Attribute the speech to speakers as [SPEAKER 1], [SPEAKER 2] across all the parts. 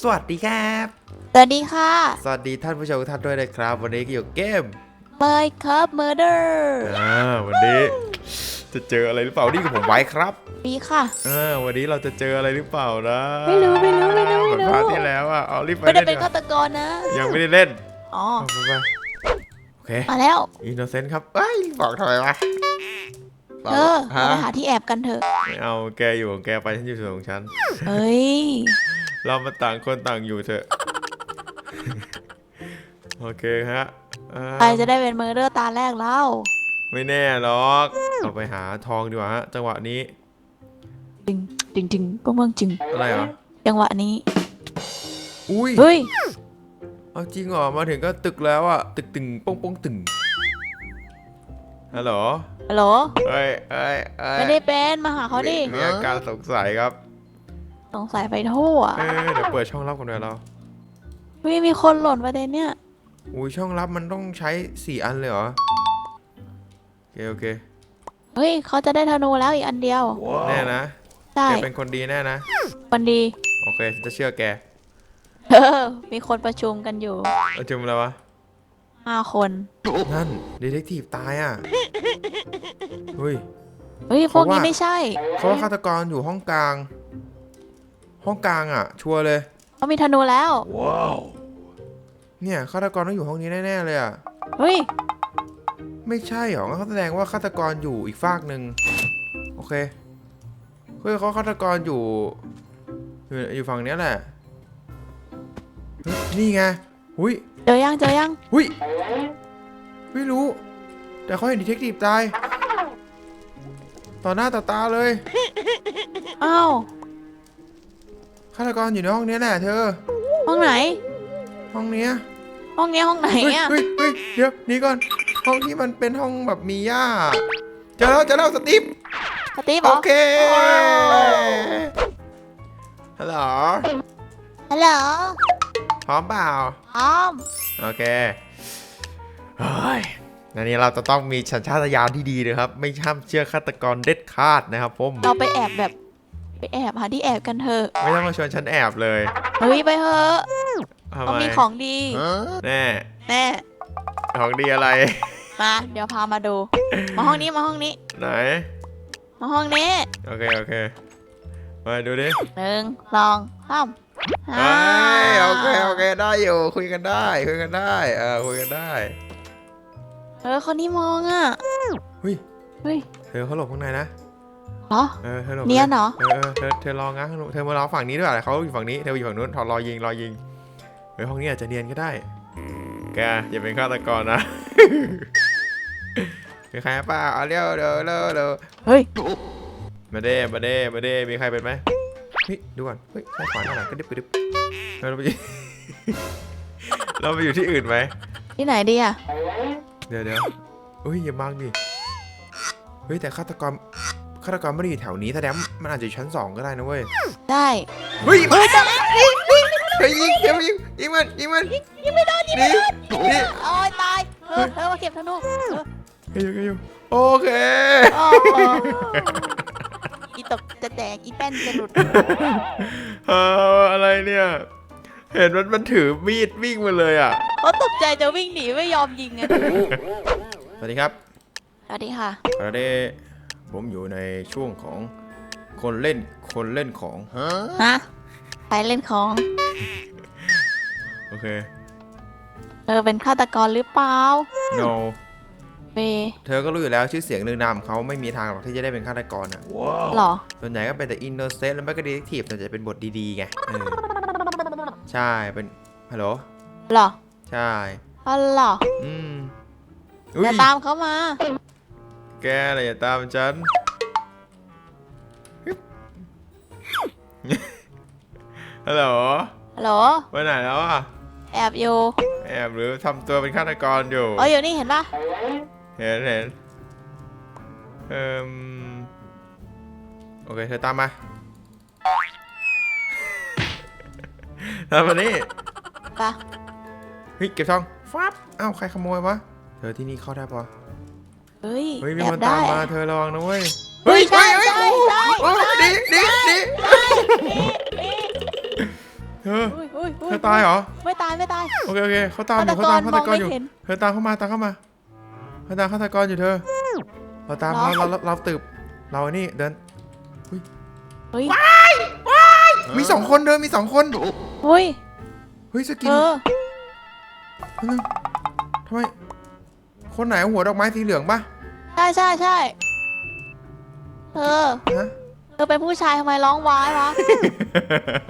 [SPEAKER 1] สวัสดีครับ
[SPEAKER 2] สวัสดีค่ะ
[SPEAKER 1] สวัสดีท่านผู้ชมทุกท่านด้วยนะครับ วันนี้ก็อยู่เกม
[SPEAKER 2] เมยครับเมอร์เดอร์
[SPEAKER 1] อ่าวันนี้จะเจออะไรหรือเปล่านี่กับผมไว้ครับ
[SPEAKER 2] ดีค่ะ
[SPEAKER 1] อ่าวันนี้เราจะเจออะไรหรือเปล่านะ
[SPEAKER 2] ไม่รู้ไม่รู้ไม่รู้
[SPEAKER 1] เหมื
[SPEAKER 2] ไม่
[SPEAKER 1] อน
[SPEAKER 2] รู้
[SPEAKER 1] พาร์ทที่แล้วอะเอารีบไป
[SPEAKER 2] ไม่ได้
[SPEAKER 1] เล่น
[SPEAKER 2] เป็น
[SPEAKER 1] ดีก
[SPEAKER 2] ฆา
[SPEAKER 1] ว่า
[SPEAKER 2] ตกรนะ
[SPEAKER 1] ยังไม่ได้เล่น
[SPEAKER 2] อ๋อ
[SPEAKER 1] เอาไปไปโอเค
[SPEAKER 2] มาแล้ว
[SPEAKER 1] อินโนเซนต์ครับเอ้ยบอกทำไมวะ
[SPEAKER 2] เธอ
[SPEAKER 1] ฮะ
[SPEAKER 2] เราไปหาที่แอบกันเถอะ
[SPEAKER 1] ไม่เอาแกอยู่ของแกไปฉันอยู่ส่วนของฉัน
[SPEAKER 2] เฮ้ย
[SPEAKER 1] เรามาต่างคนต่างอยู่เถอะ โอเคฮะอ่า
[SPEAKER 2] ใครจะได้เป็นเมอร์เดอร์ตาแรกเล่า
[SPEAKER 1] ไม่แน่หรอก เราไปหาทองดีกว่าฮะ จังหวะนี้
[SPEAKER 2] จึงจึงจึงก็เมืองจึง
[SPEAKER 1] อะไรเหรอ
[SPEAKER 2] จังหวะนี้
[SPEAKER 1] อุ้ย
[SPEAKER 2] เฮ้ย
[SPEAKER 1] เอาจริงเหรอ มาถึงก็ตึกแล้วอะตึกตึงโป้งโป้งตึง ฮัลโหล
[SPEAKER 2] ฮัลโหล
[SPEAKER 1] เอ้ยเอ้ยเอ้ย
[SPEAKER 2] ไม่ได้เป็นมาหาเขาดิ
[SPEAKER 1] มีอาการสงสัยครับ
[SPEAKER 2] สงสัยไปทั่ว
[SPEAKER 1] เอ้ยเดี๋ยวเปิดช่องลับกันหน่อยเรา
[SPEAKER 2] เฮ้ยมีคนหล่นประเด็นเนี่ย
[SPEAKER 1] อุ้ยช่องลับมันต้องใช้สี่อันเลยเหรอ โอเค โอเค
[SPEAKER 2] เฮ้ยเขาจะได้ธนูแล้วอีกอันเดียว
[SPEAKER 1] แน่นะ
[SPEAKER 2] ใช่
[SPEAKER 1] แกเป็นคนดีแน่นะ
[SPEAKER 2] คนดี
[SPEAKER 1] โอเคฉันจะเชื่อแก
[SPEAKER 2] เออมีคนประชุมกันอยู่
[SPEAKER 1] เอาจุมอะไรวะ
[SPEAKER 2] ห้าคน
[SPEAKER 1] นั่นดีเทคทีฟตายอะ เฮ้ย
[SPEAKER 2] เฮ้ยพวกนี้
[SPEAKER 1] เขาว่า
[SPEAKER 2] ไม่ใช่
[SPEAKER 1] เขาว่าฆาตกรอยู่ห้องกลาง ห้องกลางอะ ชัวร์เลย
[SPEAKER 2] เขามีธนูแล้ว
[SPEAKER 1] เนี่ยฆาตกรต้องอยู่ห้องนี้แน่ๆเลยอะ
[SPEAKER 2] เฮ้ย
[SPEAKER 1] ไม่ใช่หรอเขาแสดงว่าฆาตกรอยู่อีกฟากหนึ่งโอเค เฮ้ยเขาฆาตกรอยู่ อยู่อยู่ฝั่งเนี้ยแหละเฮ้ยนี่ไง หุย
[SPEAKER 2] เจอยังเจอยัง
[SPEAKER 1] หุยไม่รู้ แต่เขาเห็นดีเทคทีฟตาย ต่อหน้าต่อตาเลย
[SPEAKER 2] อ้าว
[SPEAKER 1] ฆาตกรอยู่ในห้องเนี้ยแหละเธอ
[SPEAKER 2] ห้องไหน
[SPEAKER 1] ห้องเนี้ย
[SPEAKER 2] ห้องเนี้ยห้องไหน
[SPEAKER 1] เฮ้ย
[SPEAKER 2] อะ
[SPEAKER 1] เฮ้ยเฮ้ยเดี๋ยวหนี่ก่อน ห้องที่มันเป็นห้องแบบมีหญ้าเจอแล้วเจอแล้วสตีฟ
[SPEAKER 2] สตีฟเหร
[SPEAKER 1] โอ
[SPEAKER 2] อ
[SPEAKER 1] เคฮัลโหล
[SPEAKER 2] ฮัลโหล
[SPEAKER 1] พร้อมเปล่า
[SPEAKER 2] พร้อม
[SPEAKER 1] โอเคเฮ้ย อันนี้เราจะต้องมีสัญชาตญาณที่ดีนะครับ ไม่ห้ามเชื่อฆาตกรเด็ดขาดนะครับผม
[SPEAKER 2] เราไปแอบแบบไปแอบหาที่แอบกันเถอะ
[SPEAKER 1] ไม่ต้องมาชวนฉันแอบเลย
[SPEAKER 2] เฮ้ยไปเถอะ
[SPEAKER 1] ทำ
[SPEAKER 2] เรา
[SPEAKER 1] ไม
[SPEAKER 2] มีของดี
[SPEAKER 1] แน่
[SPEAKER 2] แน่
[SPEAKER 1] ของดีอะไร
[SPEAKER 2] มาเดี๋ยวพามาดู มาห้องนี้มาห้องนี้
[SPEAKER 1] ไหน
[SPEAKER 2] มาห้องนี้
[SPEAKER 1] โอเคโอเคมาดูดิ
[SPEAKER 2] หนึ่งสองสาม
[SPEAKER 1] เฮ้ยโอเคโอเคได้อยู่คุยกันได้คุยกันได้เออคุยกันได้
[SPEAKER 2] เออคนนี้มองอะ
[SPEAKER 1] เฮ้ย
[SPEAKER 2] เฮ้ย
[SPEAKER 1] เธอเขาหลบข้างในนะ
[SPEAKER 2] เหรอ
[SPEAKER 1] เออเธอหลบ
[SPEAKER 2] เนียนเหรอ
[SPEAKER 1] เออเออเธอเธอรอง้างข้างนู้นเธอมารอฝั่งนี้ด้วยเหรอเขาอยู่ฝั่งนี้ เธออยู่ฝั่งนู้นทอรอยิงรอยิงเฮ้ยห้องนี้อาจจะเนียนก็ได้ แกอย่าเป็นฆาตกรนะมีใครเปล่าเอาเร็วเร็วเร็วเร็ว
[SPEAKER 2] เฮ้ย
[SPEAKER 1] มาเด้มาเด้มาเด้มีใครเป็นไหมเฮ้ยดูก่อน เฮ้ยซ้ายขวาหน้าหลังกระดิบกระดิบเราไปอยู่เราไปอยู่ที่อื่นไหม
[SPEAKER 2] ที่ไหนดีอะ
[SPEAKER 1] เดี๋ยวเดี๋ยวเฮ้ยอย่าบังดิ เฮ้ยแต่ฆาตกรฆาตกรไม่ได้อยู่แถวนี้แสดงว่ามันอาจจะอยู่ชั้นสองก็ได้นะเว้ย
[SPEAKER 2] ได้
[SPEAKER 1] เฮ้ยมาเฮ้ยยิงเดี๋ยวยิงยิงมันยิงมันยิงไม่โดนยิงไม่โดนนี่
[SPEAKER 2] โอ้ยตายเออเธอมาเก็บธนูเออ
[SPEAKER 1] เฮ้ยอยู่อยู่โอเค
[SPEAKER 2] โอ้โหอีตกจะแตกอีแป้นจะหลุด
[SPEAKER 1] เอออะไรเนี่ย เห็นมันมันถือมีดวิ่งมาเลยอะ
[SPEAKER 2] เขาตกใจจะวิ่งหนีไม่ยอมยิงไง
[SPEAKER 1] สวัสดีครับ
[SPEAKER 2] สวัสดีค่ะ
[SPEAKER 1] ตอนนี้ผมอยู่ในช่วงของคนเล่นคนเล่นของ
[SPEAKER 2] ฮะใครเล่นของ
[SPEAKER 1] โอเค
[SPEAKER 2] เธอเป็นฆาตกรหรือเปล่า
[SPEAKER 1] no
[SPEAKER 2] เบ
[SPEAKER 1] เธอก็รู้อยู่แล้วชื่อเสียงลือนามของเขาไม่มีทางหรอกที่จะได้เป็นฆาตกรอะ
[SPEAKER 2] หรอ
[SPEAKER 1] ส่วนใหญ่ก็เป็นแต่อินโนเซนต์แล้วไม่ก็ดีเทคทีฟแต่จะเป็นบทดีๆไงเออ ใช่เป็นฮัลโหล
[SPEAKER 2] หรอ
[SPEAKER 1] ใช่
[SPEAKER 2] อ๋อหรอ
[SPEAKER 1] อืม
[SPEAKER 2] อย่าตามเขามา
[SPEAKER 1] แกอะไรอย่าตามฉันฮัลโหล
[SPEAKER 2] ฮัลโหล
[SPEAKER 1] ไปไหนแล้วอะ
[SPEAKER 2] แอบอยู่
[SPEAKER 1] แอบหรือทำตัวเป็นฆาตกรอยู่
[SPEAKER 2] อ๋ออยู่นี่เห็นปะ
[SPEAKER 1] เห็นเห็นเอ่มโอเคเธอตามมา ตามมานี่
[SPEAKER 2] ปะ
[SPEAKER 1] เฮ้ยเก็บทองฟับอ้าวใครขโมยวะ เธอที่นี่เข้าได้ปะ
[SPEAKER 2] เฮ้ย
[SPEAKER 1] เฮ้ยมี
[SPEAKER 2] แอ
[SPEAKER 1] ค
[SPEAKER 2] บ
[SPEAKER 1] น
[SPEAKER 2] ได้
[SPEAKER 1] ตามมาเธอระวังนะเว้ย
[SPEAKER 2] เฮ้ยใช่
[SPEAKER 1] เฮ้ย
[SPEAKER 2] ใช่
[SPEAKER 1] โอ้โห
[SPEAKER 2] ใช่
[SPEAKER 1] โอ้โหดีดีดีเธอ
[SPEAKER 2] เฮ้ยเฮ้ย
[SPEAKER 1] เธ
[SPEAKER 2] เฮ้
[SPEAKER 1] อตายเหรอ
[SPEAKER 2] ไม่ตายไม่ตาย
[SPEAKER 1] โอเคโอเคเขาตามอยู่เขาตามฆาตกรอยู่
[SPEAKER 2] ฆาตกรมองไม่เห็น
[SPEAKER 1] เธอตามเข้ามาตามเข้ามาเขาตามฆาตกรอยู่เธอ เราตาม
[SPEAKER 2] เหร
[SPEAKER 1] เรา
[SPEAKER 2] อ
[SPEAKER 1] เราเราตืบเราไอ้นี่เดิน
[SPEAKER 2] เฮ้ย
[SPEAKER 1] มีสองคนเดินมีสองคน
[SPEAKER 2] เฮ้ย
[SPEAKER 1] เฮ้ยสกิ
[SPEAKER 2] เอนอ
[SPEAKER 1] คนนึงทำไมคนไหนเอาหัวดอกไม้สีเหลืองปะ
[SPEAKER 2] ใช่ใช่ใช่เธอ
[SPEAKER 1] ฮะ
[SPEAKER 2] เธอเป็นผู้ชายทำไมร้องว้ายวะ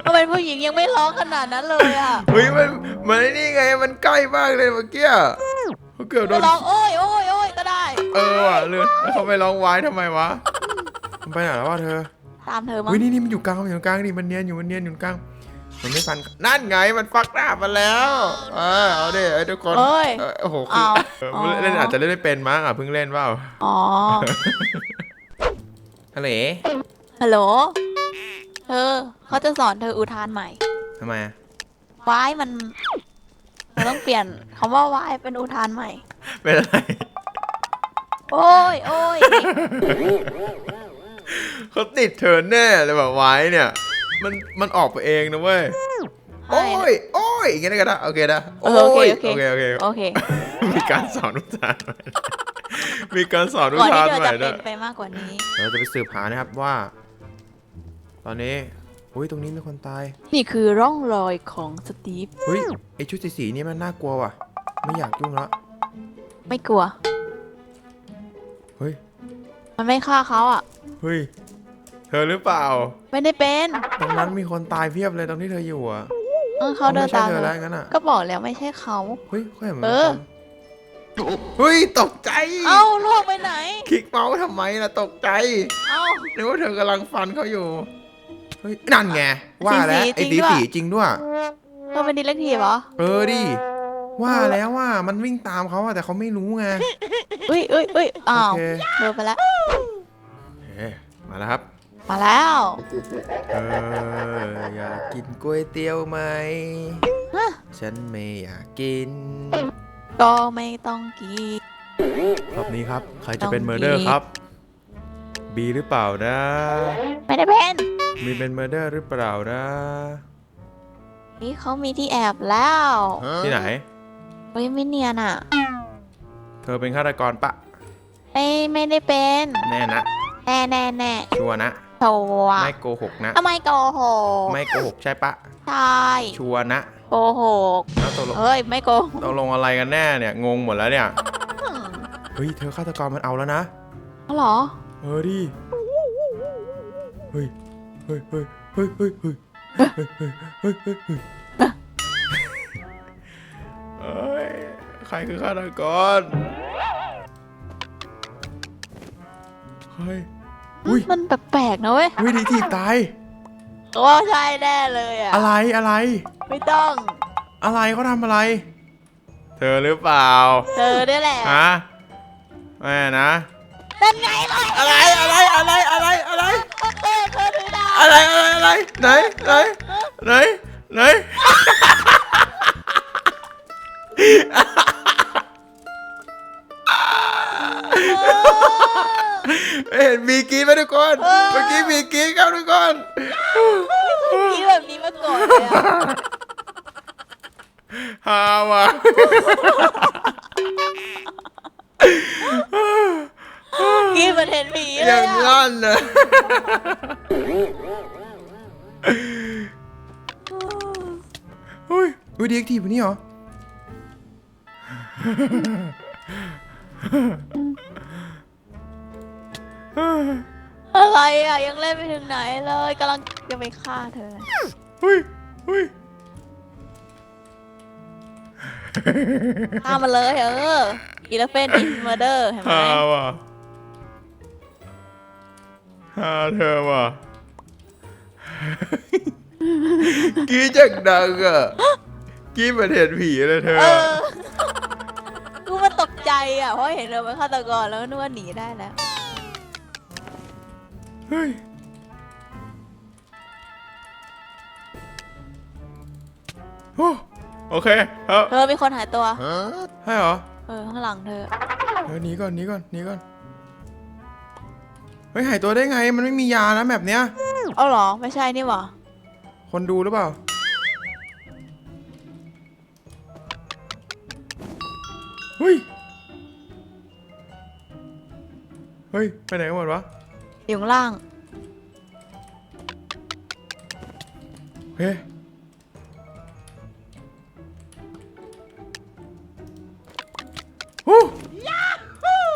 [SPEAKER 2] เธอเป็นผู้หญิงยังไม่ร้องขนาดนั้นเลยอะ
[SPEAKER 1] เฮ้ยมันมันไอ้นี่ไงมันใกล้มากเลยเมื่อกี้เขาเกือบโด
[SPEAKER 2] ก็
[SPEAKER 1] น
[SPEAKER 2] ร้องโอ้ยโอ้ยโอ้ยก็ได้
[SPEAKER 1] เออว่ะเลือดแล้วเขาไปร้องไว้ทำไมวะมันไปไหนแล้ววะเธอ
[SPEAKER 2] ตามเธอมั้ง
[SPEAKER 1] เฮ้ยนี่นี่มันอยู่กลางมันอยู่กลางนี่มันเนียนอยู่มันเนียนอยู่กลางมันไม่ฟันนั่นไงมันฟักหน้ามาแล้วเออเอาดิไอ้ทุกคน
[SPEAKER 2] เอ้ย
[SPEAKER 1] เออโอ้โหคือ
[SPEAKER 2] เอา
[SPEAKER 1] เออ
[SPEAKER 2] อ๋อ
[SPEAKER 1] เล่นอาจจะเล่นไม่เป็นมั้งอะเพิ่งเล่นเปล่า
[SPEAKER 2] อ๋อ
[SPEAKER 1] ฮัลโหล
[SPEAKER 2] ฮัลโหล เธอเขาจะสอนเธออุทานใหม่
[SPEAKER 1] ทำไมอะ
[SPEAKER 2] ว้ายมันเธอต้องเปลี่ยนคำว่าว้ายเป็นอุทานใหม่
[SPEAKER 1] เป็นอะไร
[SPEAKER 2] โอ้ยโอ้ย
[SPEAKER 1] เขาติดเธอแน่เลยแบบไว้เนี่ย มันมันออกไปเองนะเว้ย โอ้ย โอ้ยอย่างเงี้ยก็ได้โอเคนะ
[SPEAKER 2] เออโอเค
[SPEAKER 1] ย
[SPEAKER 2] โอเค
[SPEAKER 1] โอเค โอเค
[SPEAKER 2] โอเค
[SPEAKER 1] มีการสอนอุทานใหม่มีการสอนอุ
[SPEAKER 2] ก่อน
[SPEAKER 1] ทา
[SPEAKER 2] ที่
[SPEAKER 1] น
[SPEAKER 2] เธอ
[SPEAKER 1] ใหม่
[SPEAKER 2] จะ
[SPEAKER 1] ด้
[SPEAKER 2] เป็
[SPEAKER 1] วย
[SPEAKER 2] นไปมากกว่านี้
[SPEAKER 1] เราจะไปสืบหานะครับว่า ตอนนี้อุ้ยตรงนี้มีคนตาย
[SPEAKER 2] นี่คือร่องรอยของสตีฟ
[SPEAKER 1] เฮ้ยไอชุดสีสีๆนี่มันน่ากลัวว่ะ ไม่อยากยุ่งละ
[SPEAKER 2] ไม่กลัว
[SPEAKER 1] เฮ้ย
[SPEAKER 2] มันไม่ฆ่าเขาอะ
[SPEAKER 1] เฮ้ยเธอหรือเปล่า
[SPEAKER 2] ไม่ได้เป็น
[SPEAKER 1] ตรงนั้นมีคนตายเพียบเลยตรงที่เธออยู่อะ
[SPEAKER 2] เออเขาเดิน
[SPEAKER 1] ไม่ใช่
[SPEAKER 2] ตาม
[SPEAKER 1] เธอ
[SPEAKER 2] เล
[SPEAKER 1] แล้ว
[SPEAKER 2] ย
[SPEAKER 1] งั้นอะ
[SPEAKER 2] ก็บอกแล้วไม่ใช่เขา
[SPEAKER 1] เฮ้ยเขาเห็นมัน
[SPEAKER 2] เออ
[SPEAKER 1] เฮ้ยตกใจ
[SPEAKER 2] เอ้าล่วงไปไหน
[SPEAKER 1] คลิกเมาส์ทำไมล่ะตกใจ
[SPEAKER 2] เอ้า
[SPEAKER 1] นึกว่าเธอกำลังฟันเขาอยู่เฮ้ยนั่นไงว่าแล้ว
[SPEAKER 2] สี
[SPEAKER 1] ไอ้
[SPEAKER 2] จริ
[SPEAKER 1] สี
[SPEAKER 2] งด้วย
[SPEAKER 1] สีจริงด้วย
[SPEAKER 2] เธอเป็นดีเล็กทีฟเหรอ
[SPEAKER 1] เออดิว่าแล้วว่ามันวิ่งตามเขาอะแต่เขาไม่รู้ไง
[SPEAKER 2] อุ้ยอุ้ยอุ้ย
[SPEAKER 1] โอ
[SPEAKER 2] อ้าว
[SPEAKER 1] เค
[SPEAKER 2] เดินไปแล้ว
[SPEAKER 1] เอ๊ะมาแล้วครับ
[SPEAKER 2] มาแล้ว
[SPEAKER 1] เอออยากกินก๋วยเตี๋ยวไหม
[SPEAKER 2] ฮะ
[SPEAKER 1] ฉันไม่อยากกิน
[SPEAKER 2] ก็ไม่ต้องกิน
[SPEAKER 1] รอบนี้ครับ ใครจะ
[SPEAKER 2] ต้อง
[SPEAKER 1] เป็นเมอร์เดอร์
[SPEAKER 2] บี
[SPEAKER 1] ครับ บีหรือเปล่านะ
[SPEAKER 2] ไม่ได้เป็น
[SPEAKER 1] มีเป็นเมอร์เดอร์หรือเปล่านะ
[SPEAKER 2] นี่เขามีที่แอบแล้ว
[SPEAKER 1] ที่ไหน
[SPEAKER 2] เฮ้ยไม่เนียนอะ
[SPEAKER 1] เธอเป็นฆาตกรปะ
[SPEAKER 2] ไม่ไม่ได้เป็น
[SPEAKER 1] แน่นะ
[SPEAKER 2] แน่แน่แน่
[SPEAKER 1] ชัวร์นะ
[SPEAKER 2] โชว์
[SPEAKER 1] ไม่โกหกนะ
[SPEAKER 2] ทำไมโกหก
[SPEAKER 1] ไม่โกหกใช่ปะ
[SPEAKER 2] ใช่
[SPEAKER 1] ชัวร์นะ
[SPEAKER 2] โกหก
[SPEAKER 1] แล้วตกลง
[SPEAKER 2] เฮ้ยไม่โกหก
[SPEAKER 1] ตกลงอะไรกันแน่เนี่ยงงหมดแล้วเนี่ย
[SPEAKER 2] อืม
[SPEAKER 1] เฮ้ยเธอฆาตกรมันเอาแล้วนะ
[SPEAKER 2] อ๋อเหรอ
[SPEAKER 1] เออดิเฮ้ยเฮ้ยเฮ้ยเฮ้ยเฮ้ยเฮ้ยเฮ้ยเฮ้ยเฮ้ยเฮ้ยเฮ้ยเอ้ยใครคือฆาตกรเฮ้ย อุ้ย
[SPEAKER 2] มันแปลกๆนะเว้ย
[SPEAKER 1] วิธีทีบตาย
[SPEAKER 2] ว่าใช่แน่เลยอะ
[SPEAKER 1] อะไรอะไร
[SPEAKER 2] ไม่ต้อง
[SPEAKER 1] อะไรเขาทำอะไร เธอหรือเปล่า
[SPEAKER 2] เธอได้แหละ
[SPEAKER 1] ฮะแม่นะ
[SPEAKER 2] นั่นไงเลย
[SPEAKER 1] อะไรอะไรอะไรอะไรอะไร
[SPEAKER 2] เธอเธอถือดาบ
[SPEAKER 1] อะไรอะไรอะไรไหนไหนไหนไหนเห็นมีกรีดไหมทุกคนเมื่อกี้มีกรีดครับทุกคน
[SPEAKER 2] คิดแบบนี้มาก่อนเลยอะ
[SPEAKER 1] ฮาว่ะ
[SPEAKER 2] คิดเหมันเห็นผีเล
[SPEAKER 1] อยย่าง
[SPEAKER 2] อะ
[SPEAKER 1] ลั่นนะเฮ้ยวิดีแอคทีฟนี่เหรอ
[SPEAKER 2] อะไรอะ ยังเล่นไปถึงไหนเลยกำลังจะไปฆ่าเธอ
[SPEAKER 1] เฮ้ยเฮ้ย
[SPEAKER 2] ฆ่ามันเลยเอออีเลฟเฟนอินมาเดอร์เห็นไหม
[SPEAKER 1] ฮาว่ะฮาเธอว่ะกรีดจากดังอะกรีดเหมือนเห็นผีเลยเธอ
[SPEAKER 2] เออกูมันตกใจอะ เพราะเห็นเธอเป็นฆาตกรแล้วนึกว่าหนีได้แล้ว
[SPEAKER 1] เฮ้ย โอ้โอเคครับ
[SPEAKER 2] เธอมีคนหายตัว
[SPEAKER 1] ให้เหรอ
[SPEAKER 2] เออ ข้างหลังเธอ
[SPEAKER 1] เออหนีก่อนหนีก่อนหนีก่อน เฮ้ยหายตัวได้ไง มันไม่มียานะแบบเนี้ย
[SPEAKER 2] เอาเหรอ ไม่ใช่นี่หว่า
[SPEAKER 1] คนดูหรือเปล่า เฮ้ย เฮ้ย ไปไหนกันหมดวะ
[SPEAKER 2] อยู่ข้างล่าง
[SPEAKER 1] เฮ้ยฮู้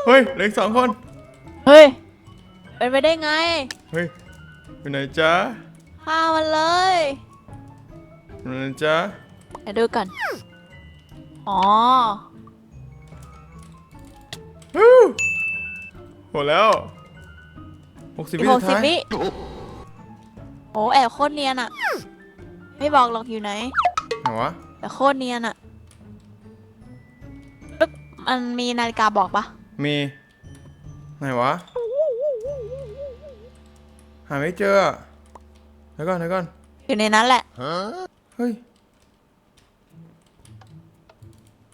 [SPEAKER 1] เฮ้ยเหลืออีกสองคน
[SPEAKER 2] เฮ้ย เป็นไปได้ไง
[SPEAKER 1] เฮ้ยไปไหนจ๊ะ
[SPEAKER 2] ฆ่ามันเลย
[SPEAKER 1] ไปไหนจ๊ะ
[SPEAKER 2] เดี๋ยวดูกันอ๋อ
[SPEAKER 1] ฮู้หมดแล้ว หกสิบ
[SPEAKER 2] อี
[SPEAKER 1] วิ
[SPEAKER 2] กห
[SPEAKER 1] สุ
[SPEAKER 2] ก
[SPEAKER 1] ด
[SPEAKER 2] สิบ
[SPEAKER 1] ท้าย
[SPEAKER 2] วิโอ้แอบโคตรเนียนอะไม่บอกหรอกอยู่ไหน
[SPEAKER 1] ไหนวะ
[SPEAKER 2] แต่โคตรเนียนอะปึ๊บมันมีนาฬิกาบอกปะ
[SPEAKER 1] มีไหนวะหาไม่เจออะเดี๋ยวก่อนเดี๋ยวก่อน
[SPEAKER 2] อยู่ในนั้นแหละ
[SPEAKER 1] เฮ้ย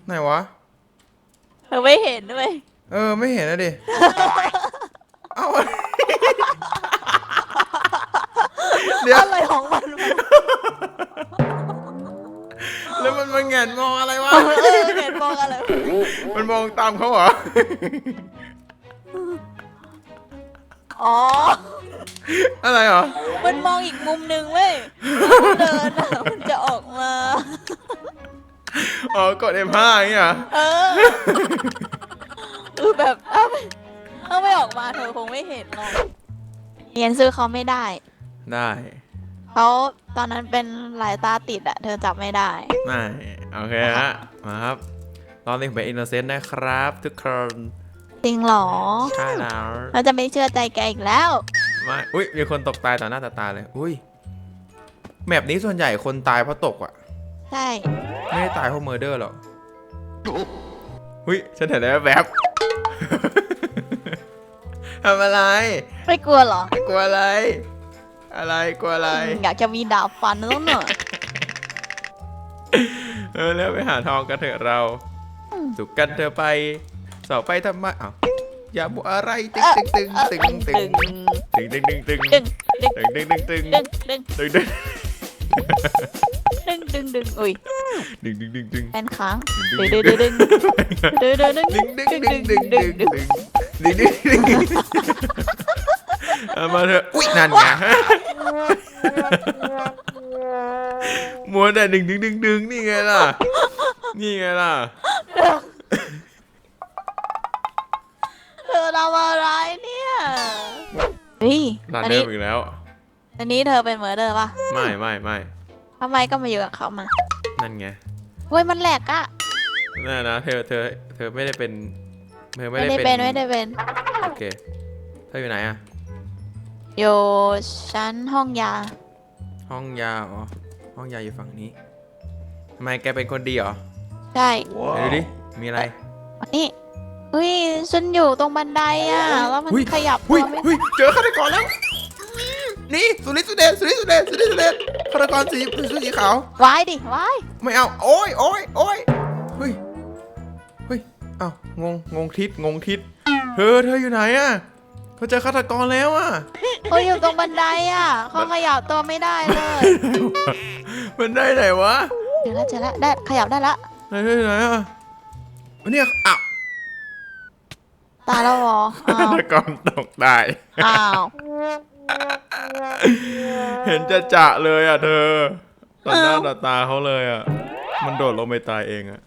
[SPEAKER 1] ไหนวะ
[SPEAKER 2] เธอไม่เห็นด้วย
[SPEAKER 1] เออไม่เห็นนะดิ เอ้า เดี๋ยว
[SPEAKER 2] อะไรของมันวะ
[SPEAKER 1] แล้วมันมาแงนมองอะไรวะ
[SPEAKER 2] เออเห็นมองอะไรวะ
[SPEAKER 1] มันมองตามเขาเหรอ
[SPEAKER 2] อ๋อ
[SPEAKER 1] อะไรเหรอ
[SPEAKER 2] มันมองอีกมุมหนึ่งเว้ยเดินอะมันจะออกมา
[SPEAKER 1] อ๋อกด F5 อย่างเงี้ยเหรอ
[SPEAKER 2] เออคือแบบถ้าไม่ถ้าไม่ออกมาเธอคงไม่เห็นหรอกเรียนซื้อเขาไม่ได้
[SPEAKER 1] ได้
[SPEAKER 2] เขาตอนนั้นเป็นหลายตาติดอะเธอจับไม่ได้
[SPEAKER 1] ไม่ โอเคฮะ มาครับรอบนี้ผมเป็นอินโนเซนต์นะครับ ทุกคน
[SPEAKER 2] จริงเหรอ
[SPEAKER 1] ใช่แล้ว
[SPEAKER 2] เราจะไม่เชื่อใจแกอีกแล้ว
[SPEAKER 1] ไม่ อุ้ย มีคนตกตายต่อหน้าต่อตาเลย อุ้ย แมปนี้ส่วนใหญ่คนตายเพราะตกอะ
[SPEAKER 2] ใช่
[SPEAKER 1] ไม่ได้ตายเพราะเมอร์เดอร์หรอกอุ้ย ฉันเห็นแล้วแบบ ทำอะไร
[SPEAKER 2] ไม่กลัวเหรอ
[SPEAKER 1] กลัวอะไร อะไรกลัวอะไร
[SPEAKER 2] อยากจะมีดาบฟันแล้วเนอะ
[SPEAKER 1] เออแล้วไปหาทองกันเถอะเรา สุกกันเธอไปสอบไปทำไมอ้าวอย่าบวอะไรตึงตึงตึงตึงตึงตึงตึงตึงตึง
[SPEAKER 2] ดึงดึง
[SPEAKER 1] ตึงตึงตึงตึง
[SPEAKER 2] ดึงดึง
[SPEAKER 1] ตึงตึง
[SPEAKER 2] ดึงดึงดึงอุ้ย
[SPEAKER 1] ดึงดึงดึงดึง
[SPEAKER 2] เป็นค้าง
[SPEAKER 1] ดึ
[SPEAKER 2] ดึ
[SPEAKER 1] ง
[SPEAKER 2] งดึงดึงดึงดึงดึงดึง
[SPEAKER 1] ดึงดึง
[SPEAKER 2] ดึ
[SPEAKER 1] ดึ
[SPEAKER 2] ง
[SPEAKER 1] ง
[SPEAKER 2] ดึ
[SPEAKER 1] ดึ
[SPEAKER 2] ง
[SPEAKER 1] ง
[SPEAKER 2] ดึ
[SPEAKER 1] ดึ
[SPEAKER 2] ง
[SPEAKER 1] งดึงดึงดึงดึง เอามาเถอะอุ้ยนั่นไงมัวแต่ดึงดึงดึงดึงนี่ไงล่ะ นี่ไงล่ะ
[SPEAKER 2] เธอทำอะไรเนี่ยเฮ้ย
[SPEAKER 1] ด่าน
[SPEAKER 2] อัน
[SPEAKER 1] เดิ
[SPEAKER 2] นี้
[SPEAKER 1] มอีกแล้ว
[SPEAKER 2] อันนี้เธอเป็นเหมือนเดิมปะ
[SPEAKER 1] ไม่ไม่ไม่
[SPEAKER 2] ทำไมก็มาอยู่กับเขามา
[SPEAKER 1] นั่นไง
[SPEAKER 2] เฮ้ยมันแหลกอะ
[SPEAKER 1] นั่นนะเธอเธอเธอไม่ได้เป็นเธอไม่
[SPEAKER 2] ไม่
[SPEAKER 1] ได้
[SPEAKER 2] ได้
[SPEAKER 1] เป็
[SPEAKER 2] เป็นนไม่ได้เป็น
[SPEAKER 1] โอเคเธออยู่ไหนอะ
[SPEAKER 2] อยู่ชั้นห้องยา
[SPEAKER 1] ห้องยาอ๋อห้องยาอยู่ฝั่งนี้ทำไมแกเป็นคนดีเหรอ
[SPEAKER 2] ใช่
[SPEAKER 1] ไหนดูดิมีอะไร
[SPEAKER 2] วันนี้เฮ้ยฉันอยู่ตรงบันไดอะแล้วมัน
[SPEAKER 1] หุ้ย
[SPEAKER 2] ขยับ
[SPEAKER 1] หุ้
[SPEAKER 2] ตั
[SPEAKER 1] ยว
[SPEAKER 2] ไม่
[SPEAKER 1] หุ้ยเจอฆาตกรแล้ว นี่สุริสุเดชสุริสุเดชสุริสุเดชฆาตกรสีสีสีขาว
[SPEAKER 2] วายดิวาย
[SPEAKER 1] ไม่เอา โอ้ยโอ้ยโอ้ยเฮ้ย เฮ้ย เอ้างง งงทิศ งงทิศ เธอ เธออยู่ไหนอะ เขาเจอฆาตกรแล้วอะ
[SPEAKER 2] เขาอยู่ตรงบันไดอะเขาขยับตัวไม่ได้เลย
[SPEAKER 1] มันได้ไหนวะ
[SPEAKER 2] เจอแล้วเจอแล้วได้ขยับได้ละ
[SPEAKER 1] ไหนเธออยู่ไหนอะเนี่ยอ้าว
[SPEAKER 2] ตายแล้วเหรออ้า
[SPEAKER 1] ฆาวตกรตกตาย
[SPEAKER 2] อ้าว
[SPEAKER 1] เห็นจะจะเลยอะเธอต่อหน้าต่อตาเขาเลยอะ มันโดดลงไปตายเองอะ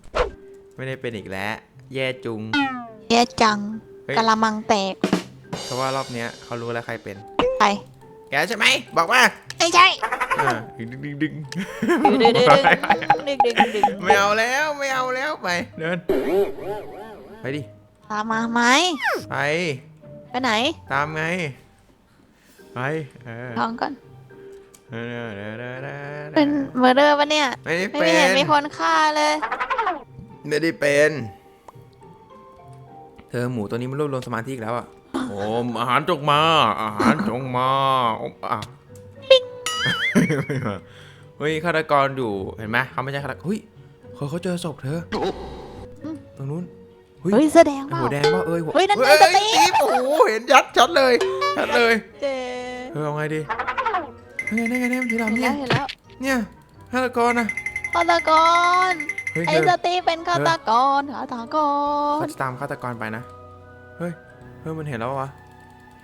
[SPEAKER 1] ไม่ได้เป็นอีกแล้ว แย่จุง
[SPEAKER 2] แย่จัง
[SPEAKER 1] เฮ้ย
[SPEAKER 2] กะละมังแตก
[SPEAKER 1] เพราะว่ารอบเนี้ยเขารู้แล้วใครเป็น
[SPEAKER 2] ไป
[SPEAKER 1] แกใช่ไหม บอกมา
[SPEAKER 2] ไม่ใช่
[SPEAKER 1] อ่าดึงดึงดึงดึง
[SPEAKER 2] ดึงดึงดึงดึงดึงดึง
[SPEAKER 1] ไม่เอาแล้วไม่เอาแล้วไป เดิน ไปดิ
[SPEAKER 2] ตามมาไหม
[SPEAKER 1] ไป
[SPEAKER 2] ไปไหน
[SPEAKER 1] ตามไง ไป เออ
[SPEAKER 2] ท้องก่อน
[SPEAKER 1] เออเออเออเออเออ
[SPEAKER 2] เป็นเมอร์เดอร์ปะเนี่ย
[SPEAKER 1] ไม่ได้
[SPEAKER 2] ไม่
[SPEAKER 1] เป็
[SPEAKER 2] เห็น
[SPEAKER 1] น
[SPEAKER 2] มีคนฆ่าเลย
[SPEAKER 1] ไม่ได้เป็น เธอหมูตัวนี้มันรวบรวมสมาธิอีกแล้วอะ โอ้มอาหารจงมา อาหารจงมาอมอะไม่มาเฮ้ยฆาตกรอยู่เห็นไหมเขาไม่ใช่ฆาตกรเฮ้ยเขาเขาเจอศพเธอตรงนู้น
[SPEAKER 2] เฮ้ยเสื้อแดงเป
[SPEAKER 1] หัว
[SPEAKER 2] ล่า
[SPEAKER 1] แดงป่ะเอ้ยหัว
[SPEAKER 2] เฮ้ยนั่นไง
[SPEAKER 1] อ้
[SPEAKER 2] สตีฟ
[SPEAKER 1] ฟโอ้โหเห็นชัดชัดเลยชัดเลย
[SPEAKER 2] เจ๊
[SPEAKER 1] เออเอาไงดีนี่ไงนี่ไงนี่มันถือดาบ
[SPEAKER 2] เห็น
[SPEAKER 1] เนี่
[SPEAKER 2] แล้
[SPEAKER 1] ยว
[SPEAKER 2] เห็นแล้ว
[SPEAKER 1] เนี่ยฆาตกรนะ
[SPEAKER 2] ฆาตกร
[SPEAKER 1] เฮ้ย
[SPEAKER 2] ไอ้
[SPEAKER 1] เธอ
[SPEAKER 2] สตีฟเป็นฆาตกรฆาตก
[SPEAKER 1] เขา
[SPEAKER 2] ร
[SPEAKER 1] จะตามฆาตกรไปนะเฮ้ยเฮ้ยมันเห็นแล้ววะ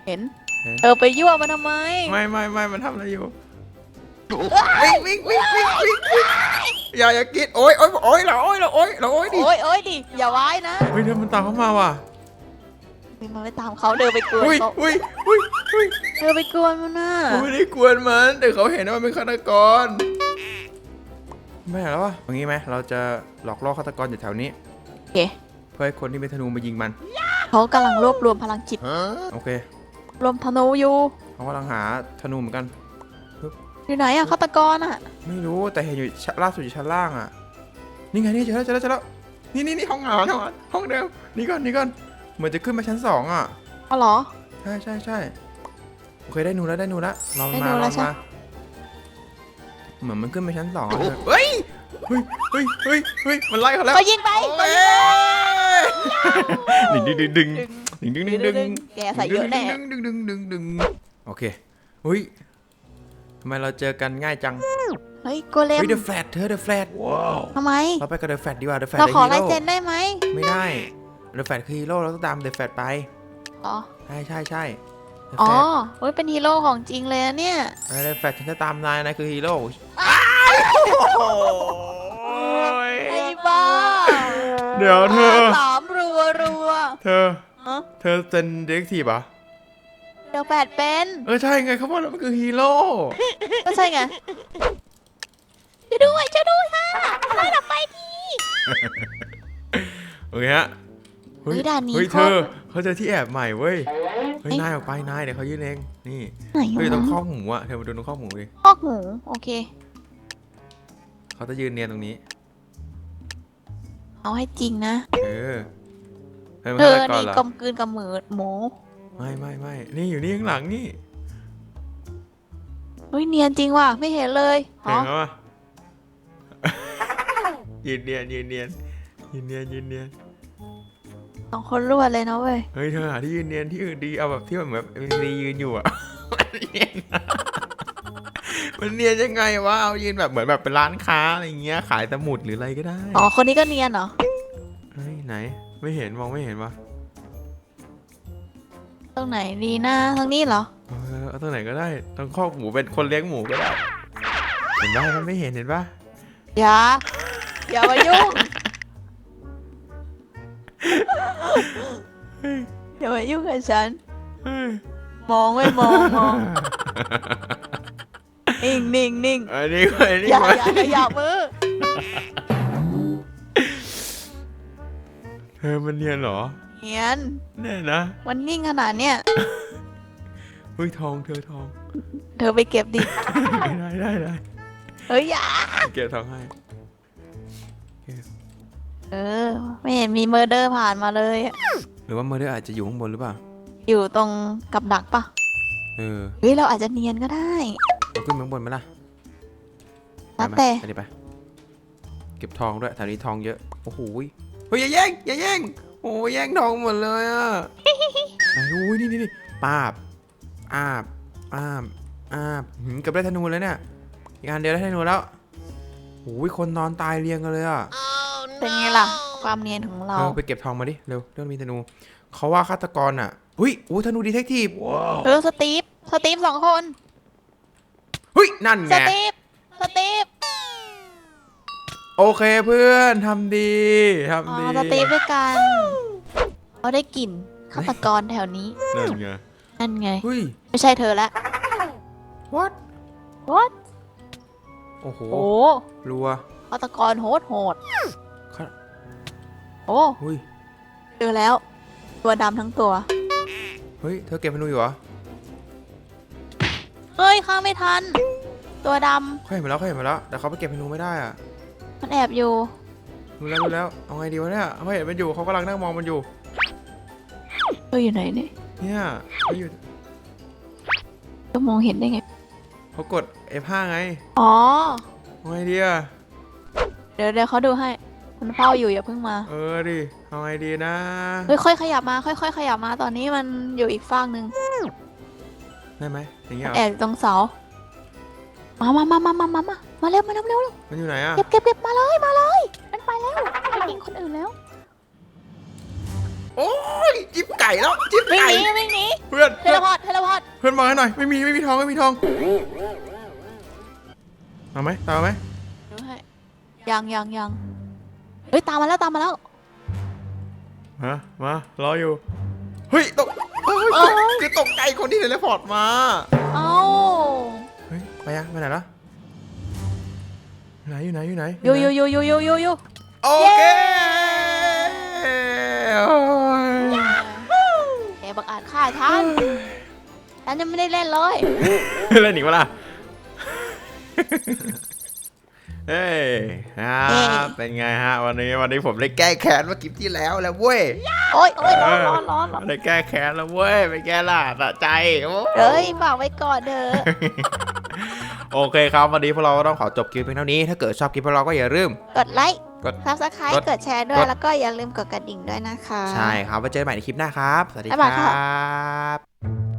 [SPEAKER 2] เห็น
[SPEAKER 1] เห็น
[SPEAKER 2] เธอไปยั่วมันทำไม
[SPEAKER 1] ไม่ไม่ไม่มันทำอะไรอยู่วิ่งวิ่งวิ่งวิ่งวิ่งวิ่งอย่าอย่ากินโอ๊ยโอ๊ยโอ๊ยเราโอ๊ยเราโอ๊ยเราโอ๊ยดิ
[SPEAKER 2] โอ้ยโอ้ยดิ อย่าไว้นะ
[SPEAKER 1] เฮ้ยเดี๋ยวมันตามเข้ามาว่ะ
[SPEAKER 2] มีมันไปตามเขาเดินไปกวน
[SPEAKER 1] อุ้ย
[SPEAKER 2] เขา
[SPEAKER 1] อุ้ยอุ้ยอุ้ย
[SPEAKER 2] เดินไปกวนมันน่ะ
[SPEAKER 1] ผมไม่ได้กวนมันแต่เขาเห็นว่ามันเป็นฆาตกรไม่เห็นแล้ววะอย่างนี้ไหมเราจะหลอกล่อฆาตกรอยู่แถวนี้
[SPEAKER 2] โอเค
[SPEAKER 1] เพื่อให้คนที่เป็นธนูมายิงมัน
[SPEAKER 2] เขากำลังรวบรวมพลังจิต
[SPEAKER 1] โอเค
[SPEAKER 2] รวมธนูอยู่
[SPEAKER 1] เขากำลังหาธนูเหมือนกัน
[SPEAKER 2] อยู่ไหนอะฆาตกรอะ
[SPEAKER 1] ไม่รู้แต่เห็นอยู่ชั้นล่าสุดอยู่ชั้นล่างอะนี่ไงนี่เจอแล้วเจอแล้วเจอแล้วนี่นี่นี่ห้องอาหารห้องอาหารห้องเดิมนี่ก่อนนี่ก่อนเหมือนจะขึ้นมาชั้นสองอะ
[SPEAKER 2] อ๋อเหรอ
[SPEAKER 1] ใช่ใช่ใช่โอเคได้นูแล้วได้นูแล้วรอมัน
[SPEAKER 2] ได้
[SPEAKER 1] มา
[SPEAKER 2] นู
[SPEAKER 1] ร
[SPEAKER 2] แล้
[SPEAKER 1] อ
[SPEAKER 2] วใช่
[SPEAKER 1] มาเหมือนมันขึ้นไปชั้นสองอะเฮ้ยเฮ้ยเฮ้ยเฮ้ยเฮ้ยมันไล่เขาแล้ว
[SPEAKER 2] เขายิงไป
[SPEAKER 1] โอ้ย ดึงดึงดึงดึงดึงดึงดึงดึงดึง
[SPEAKER 2] แกใส่เยอะแน่
[SPEAKER 1] ดึงดึงดึงดึงดึงโอเคเฮ้ยทำไมเราเจอกันง่ายจัง
[SPEAKER 2] เฮ้ยโกเลม
[SPEAKER 1] เฮ้ยเดอะแฟลตเธอเดอะแฟลต
[SPEAKER 2] ทำไม
[SPEAKER 1] เราไปกับเดอะแฟลตดีกว่าเดอะแฟลต
[SPEAKER 2] เราขอลาย
[SPEAKER 1] ฮีโร่
[SPEAKER 2] เซ็นได้ไหม
[SPEAKER 1] ไม่ได้เดอะแฟลตคือฮีโร่เราต้องตามเดอะแฟลตไป
[SPEAKER 2] อ๋อ
[SPEAKER 1] ใช่ใช่ใช่เดอะ
[SPEAKER 2] อ๋
[SPEAKER 1] แฟ
[SPEAKER 2] อ
[SPEAKER 1] ลต
[SPEAKER 2] เฮ้ยเป็นฮีโร่ของจริงเลยอะเนี่ย
[SPEAKER 1] เดอะแฟลตฉันจะตามนายนายคือฮีโร่โอ้ ย
[SPEAKER 2] ไอ้บ้า
[SPEAKER 1] เดี๋ยวเธอ
[SPEAKER 2] สามรัวรัว
[SPEAKER 1] เธอ
[SPEAKER 2] ฮะ
[SPEAKER 1] เธอเป็นเด็กทีบอะ
[SPEAKER 2] เดี๋ยวแปดเป็น
[SPEAKER 1] เออใช่ไงเขาบอกแล้วมันคือฮีโร่
[SPEAKER 2] ก็ใช่ไงช่วยด้วยช่วยด้วยค่ะไล่เราไปที
[SPEAKER 1] โอเคฮะ
[SPEAKER 2] เฮ้ยด่านนี้
[SPEAKER 1] เฮ้ย
[SPEAKER 2] โค
[SPEAKER 1] เธ
[SPEAKER 2] ต
[SPEAKER 1] อ
[SPEAKER 2] ร
[SPEAKER 1] เขาเจอที่แอบใหม่เว้ย เฮ้ย
[SPEAKER 2] เอ้ย
[SPEAKER 1] นายออกไปนายเดี๋ยวเขายื่นเอง นี่
[SPEAKER 2] ไหน
[SPEAKER 1] เฮ้ยตรง
[SPEAKER 2] วะ
[SPEAKER 1] ข้อกหมูอะเธอมาดูตรงข้อกหมูดิ
[SPEAKER 2] คอกหมูโอเค
[SPEAKER 1] เขาจะยืนเนียนตรงนี้
[SPEAKER 2] เอาให้จริงนะ
[SPEAKER 1] เออเธอ
[SPEAKER 2] เธ
[SPEAKER 1] มา
[SPEAKER 2] อ
[SPEAKER 1] ฆาตกร
[SPEAKER 2] นี่
[SPEAKER 1] เหรอก
[SPEAKER 2] ลมกลืนกับหมือหมู
[SPEAKER 1] ไม่ไม่ไม่นี่อยู่นี่ข้างหลังนี่
[SPEAKER 2] เฮ้ยเนียนจริงว่ะไม่เห็นเลยอ๋
[SPEAKER 1] เห็
[SPEAKER 2] อน
[SPEAKER 1] เขาปะ ยืนเนียนยืนเนียนยืนเนียนยืนเนียน
[SPEAKER 2] สองคนรวดเลยนะเว้ย
[SPEAKER 1] เฮ้ยเธอหาที่ยืนเนียนที่อื่นดีเอาแบบที่มันแบบเอ็มซียืนอยู่อะ มันเนียนมันเนียนยังไงวะเอายืนแบบเหมือนแบบเป็นร้านค้าอะไรเงี้ยขายสมุดหรืออะไรก็ได้
[SPEAKER 2] อ๋อ คนนี้ก็เนียนเหรอ
[SPEAKER 1] เฮ้ยไหน ไม่เห็นมองไม่เห็นวะ
[SPEAKER 2] ตรงไหนดีนะทางนี้เหรอ
[SPEAKER 1] เออเอาตรงไหนก็ได้ตรงคอกหมูเป็นคนเลี้ยงหมูก็ได้เห็นปะมันไม่เห็นเห็นปะ
[SPEAKER 2] อย่า อย่ามายุ่ง อย่ามายุ่งกับฉัน
[SPEAKER 1] เฮ้ย
[SPEAKER 2] มองไม่มองมอง นิ่งนิ่งนิ่ง
[SPEAKER 1] อันนี้ก็อันนี้
[SPEAKER 2] อย่า
[SPEAKER 1] ก็
[SPEAKER 2] อย่าขยับมือ
[SPEAKER 1] เธอมันเนียนเหรอ
[SPEAKER 2] เนียน
[SPEAKER 1] แน่นะ
[SPEAKER 2] มันนิ่งขนาดเนี้ย
[SPEAKER 1] เฮ้ยทองเธอทอง
[SPEAKER 2] เธอไปเก็บดิ
[SPEAKER 1] ได้ได้ได้
[SPEAKER 2] เฮ้ยอย่า
[SPEAKER 1] เก็บทองให้
[SPEAKER 2] เออ ไม่เห็นมีเมอร์เดอร์ผ่านมาเลยอะ
[SPEAKER 1] หรือว่าเมอร์เดอร์อาจจะอยู่ข้างบนหรือเปล่า
[SPEAKER 2] อยู่ตรงกับดักปะ
[SPEAKER 1] เออ
[SPEAKER 2] เฮ้ยเราอาจจะเนียนก็ได้
[SPEAKER 1] เราขึ้นไปข้างบนไหมล่ะ
[SPEAKER 2] แล้ว
[SPEAKER 1] ไป
[SPEAKER 2] แต่
[SPEAKER 1] ไหมไปดิไปเก็บทองด้วยแถวนี้ทองเยอะ โอ้โหยเฮ้ยอย่าแย่งอย่าแย่งโอ้ยแย่งทองหมดเลยอะ ไหนโอ้ยนี่นี่นี่ปาบอาบอาบอาบหืมเกับได้ธนูแล้วเนี่ยอีกอันเดียวได้ธนูแล้วโอ้ยคนนอนตายเรียงกันเลยอะ
[SPEAKER 2] เป็นไงล่ะ ความเนียนของเรา
[SPEAKER 1] เออไปเก็บทองมาดิ เร็วเรื่องมีธนู เขาว่าฆาตกรอะหุ้ยโอ้ยธนูดีเทคทีฟ
[SPEAKER 2] เออสตีฟ สตีฟสองคน
[SPEAKER 1] เฮ้ยนั่น
[SPEAKER 2] ส
[SPEAKER 1] ไง
[SPEAKER 2] ตีฟสตีฟ
[SPEAKER 1] โอเคเพื่อนทำดี
[SPEAKER 2] อ๋อ
[SPEAKER 1] ทำดี
[SPEAKER 2] สตีฟด้วยกันเขาได้กลิ่นฆาตกรแถวนี้
[SPEAKER 1] นั่นไง
[SPEAKER 2] นั่นไง
[SPEAKER 1] เฮ้ย
[SPEAKER 2] ไม่ใช่เธอละ
[SPEAKER 1] what
[SPEAKER 2] what
[SPEAKER 1] โอ้โห
[SPEAKER 2] โอ้
[SPEAKER 1] รัว
[SPEAKER 2] ฆาตกรโหดโหด
[SPEAKER 1] ฆา
[SPEAKER 2] โอ้
[SPEAKER 1] เฮ้ย
[SPEAKER 2] เจอแล้ว ตัวดำทั้งตัว
[SPEAKER 1] เฮ้ย เธอเก็บธนูอยู่เหรอ
[SPEAKER 2] เฮ้ยข้าไม่ทัน ตัวด
[SPEAKER 1] เขาเห็นมาแล้วเขาเห็นมาแล้ว แต่เขาไปเก็บธนูไม่ได้อะำ
[SPEAKER 2] มันแอบอยู่
[SPEAKER 1] รู้แล้วรู้แล้ว เอาไงดีวะเนี่ยเขาเห็นมันอยู่เขากำลังนั่งมองมันอยู่
[SPEAKER 2] เธออยู่ไหนเนี่ย
[SPEAKER 1] เนี่ยเขาอยู่
[SPEAKER 2] ก็มองเห็นได้ไง
[SPEAKER 1] เขากด F5 ไง
[SPEAKER 2] อ๋อ
[SPEAKER 1] เอาไงดีอะ
[SPEAKER 2] เดี๋ยวเดี๋ยวเขาดูให้ มันเฝ้าอยู่อย่าเพิ่งมา
[SPEAKER 1] เออดิเอาไงดีนะ
[SPEAKER 2] เฮ้ยค่อยขยับมา ค่อยๆขยับมา ตอนนี้มันอยู่อีกฝั่งหนึ่ง
[SPEAKER 1] ได้ไหมอย่างเงี้ยเหร
[SPEAKER 2] แอ
[SPEAKER 1] อบ
[SPEAKER 2] อยู่ตรงเสา มามามามามามามามาเร็วมาเร็วเร็วเร็ว
[SPEAKER 1] มันอยู่ไหนอะ
[SPEAKER 2] เก็บเก็บเก็บมาเลยมาเลยมันไปแล้วไปยิงคนอื่นแล้ว
[SPEAKER 1] โอ้ยจิ๊บไก่แล้ว จิ๊บ
[SPEAKER 2] วิ่ง
[SPEAKER 1] ไก่
[SPEAKER 2] หนีวิ่งหนี
[SPEAKER 1] เพื่อน
[SPEAKER 2] เท
[SPEAKER 1] เพื่
[SPEAKER 2] เล
[SPEAKER 1] อน
[SPEAKER 2] พอร์ตเทเลพอร์ต
[SPEAKER 1] เพื่อนมาให้หน่อยไม่มีไม่มีทองไม่มีทองเอาไหมตามไหม
[SPEAKER 2] เดี๋ยวให้ยังยังยังเฮ้ยตามมาแล้วตามมาแล้ว
[SPEAKER 1] มา มารออยู่ เฮ้ยตก เฮ้ย
[SPEAKER 2] เอ้ย
[SPEAKER 1] คือตกใจคนที่เทเลพอร์ตมา
[SPEAKER 2] เอ้า
[SPEAKER 1] เฮ้ยไปยังไปไหนละอยู่ไหนอยู่ไหนอยู่ไหน
[SPEAKER 2] อยู่อยู่อยู่อยู่อยู่อยู่อยู่
[SPEAKER 1] โอเคโอ้ย
[SPEAKER 2] แกบังอาจฆ่าฉันฉันยังไม่ได้เล่นเลย
[SPEAKER 1] เล่นอีกวะล่ะ เฮ้ยฮะเป็นไงฮะ วันนี้วันนี้ผมได้แก้แค้นเมื่อคลิปที่แล้วแล้วเว้ย
[SPEAKER 2] โอ๊ยโอ๊ยร้อนร้อนร้อนร้อน
[SPEAKER 1] ได้แก้แค้นแล้วเว้ยเป็นแก้ล่ะสะใจโอ้
[SPEAKER 2] เฮ้ยฝากไว้ก่อนเด้อ
[SPEAKER 1] โอเคครับวันนี้พวกเราก็ต้องขอจบคลิปเพียงเท่านี้ถ้าเกิดชอบคลิปพวกเราก็อย่าลืม
[SPEAKER 2] กดไลค์
[SPEAKER 1] กด
[SPEAKER 2] ซับสไคร
[SPEAKER 1] ก
[SPEAKER 2] ต์
[SPEAKER 1] ด
[SPEAKER 2] กดแชร์ด้ว
[SPEAKER 1] ก
[SPEAKER 2] ย
[SPEAKER 1] ด
[SPEAKER 2] แล้วก็อย่าลืมกดกระดิ่งด้วยนะคะ
[SPEAKER 1] ใช่ครับไว้เจอกันใหม่ในคลิปหน้าครับ สวัสดี
[SPEAKER 2] บ๊าย
[SPEAKER 1] ค
[SPEAKER 2] บายค่ะ
[SPEAKER 1] รับ